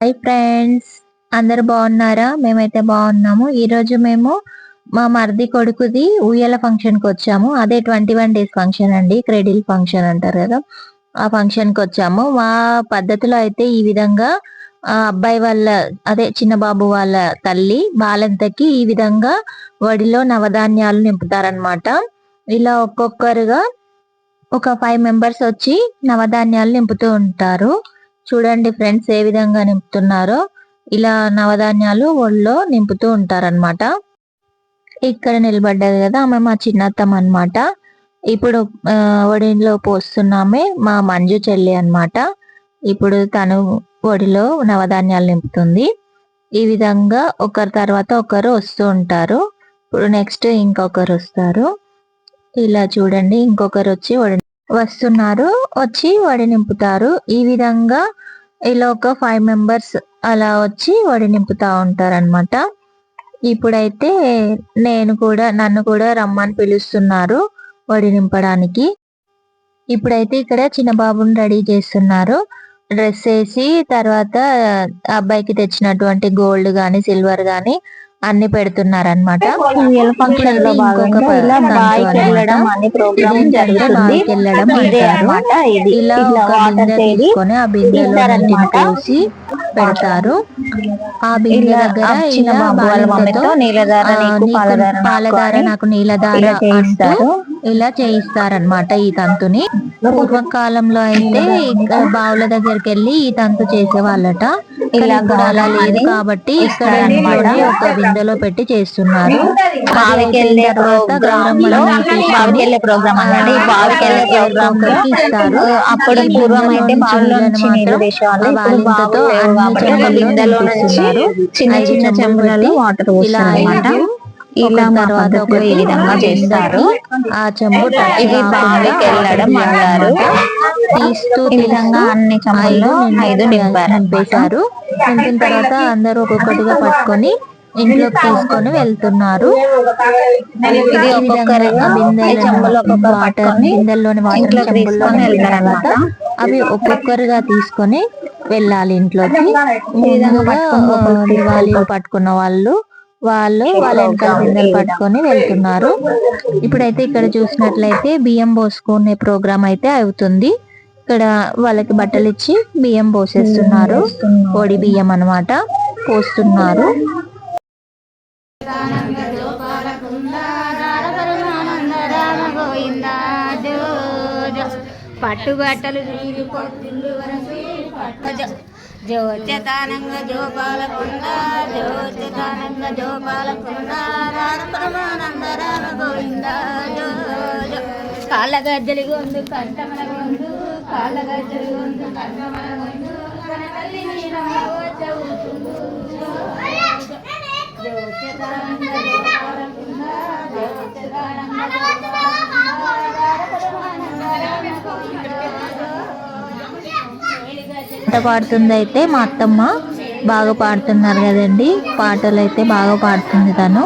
Hi friends అందరు బాగున్నారా? మేమైతే బాగున్నాము. ఈరోజు మేము మా మరిది కొడుకుది ఉయ్యాల ఫంక్షన్కి వచ్చాము. అదే ట్వంటీ వన్ డేస్ ఫంక్షన్ అండి. క్రెడిల్ ఫంక్షన్ అంటారు కదా. ఆ ఫంక్షన్కి వచ్చాము. మా పద్ధతిలో అయితే ఈ విధంగా అబ్బాయి వాళ్ళ అదే చిన్న బాబు వాళ్ళ తల్లి బాలంతకి ఈ విధంగా వడిలో నవధాన్యాలు నింపుతారనమాట ఇలా ఒక్కొక్కరుగా ఒక ఫైవ్ మెంబర్స్ వచ్చి నవధాన్యాలు నింపుతూ ఉంటారు. చూడండి ఫ్రెండ్స్ ఏ విధంగా నింపుతున్నారో. ఇలా నవధాన్యాలు ఒళ్ళో నింపుతూ ఉంటారనమాట ఇక్కడ నిలబడ్డది కదా ఆమె మా చిన్నత్తమ్మ అనమాట ఇప్పుడు ఒడిలో పోస్తున్నామే మా మంజు చెల్లి అనమాట ఇప్పుడు తను ఒడిలో నవధాన్యాలు నింపుతుంది. ఈ విధంగా ఒకరి తర్వాత ఒకరు వస్తూ ఉంటారు. ఇప్పుడు నెక్స్ట్ ఇంకొకరు వస్తారు. ఇలా చూడండి ఇంకొకరు వచ్చి వడి వస్తున్నారు వచ్చి వడి నింపుతారు. ఈ విధంగా ఇలా ఒక ఫైవ్ మెంబర్స్ అలా వచ్చి వడి నింపుతా ఉంటారన్నమాట. ఇప్పుడైతే నేను కూడా నన్ను కూడా రమ్మని పిలుస్తున్నారు వడి నింపడానికి. ఇప్పుడైతే ఇక్కడ చిన్న బాబుని రెడీ చేస్తున్నారు. డ్రెస్ వేసి తర్వాత అబ్బాయికి తెచ్చినటువంటి గోల్డ్ కానీ సిల్వర్ కానీ అన్ని పెడుతున్నారు. అనమాట రియల్ ఫంక్షన్లో భాగంగా ఇలా ఒక బిందె తీసుకొని ఆ బిందెలో పోసి పెడతారు. ఆ బిందె ఇలా దగ్గర ఇలా నీకు పాలధార నాకు నీలధార ఇలా అంటూ చేయిస్తారు. ఇలా చేయిస్తారనమాట ఈ తంతుని. పూర్వకాలంలో అయితే బావుల దగ్గరికి వెళ్ళి ఈ తంతు చేసేవాళ్ళట. ఇలా అలా లేదు కాబట్టి ఇక్కడ ఒక బిందెలో పెట్టి చేస్తున్నారు. ప్రోగ్రామ్ ప్రోగ్రామ్ ఇస్తారు. అప్పుడు పూర్వం అయితే బావిలో వేసేవాళ్ళు ఒక బిందెలో నుంచి. చిన్న చిన్న చెంబులు చెంబులలో వాటర్ పోస్తారన్నమాట. ఐదు ఇలా తర్వాత పద్ధతిలో ఈ విధంగా చేస్తారు. ఆ చెంబు ఇది బావికి వెళ్ళడం అంటారు తీస్తూ ఈ విధంగా అన్ని చెంబుల్లో ఐదు నింపారు నింపేశారు. నింపిన తర్వాత అందరూ ఒక్కొక్కటిగా పట్టుకొని ఇంట్లోకి తీసుకొని వెళ్తున్నారు. ఇది ఒక్కొక్కరుగా ఒక్కొక్క వాటర్ బిందెల్లోని వాటర్ చెంబుల్లో. తర్వాత అవి ఒక్కొక్కరుగా తీసుకొని వెళ్ళాలి ఇంట్లోకి. ముందుగా పట్టుకున్న వాళ్ళు వాళ్ళు వాళ్ళ వెనకాల బిందెలు పట్టుకొని వెళ్తున్నారు. ఇప్పుడైతే ఇక్కడ చూసినట్లయితే బియ్యం పోసుకునే ప్రోగ్రామ్ అయితే అవుతుంది. ఇక్కడ వాళ్ళకి బట్టలు ఇచ్చి బియ్యం పోసేస్తున్నారు పొడి బియ్యం అన్నమాట పోస్తున్నారు. పట్టుబట్టలు జోత్యతానంగ జోపాలకుండ జోత్యతానంగ జోపాలకుండ రాధ పరమానంద రామ గోవింద కాళ్ళ గజ్జలి గొందు గొందు కాళ్ళ గజ్జలి గొందు గొందు కనకల్లి పాట పాడుతుంది అయితే మా అత్తమ్మ బాగా పాడుతున్నారు కదండి. పాటలు అయితే బాగా పాడుతుంది తను.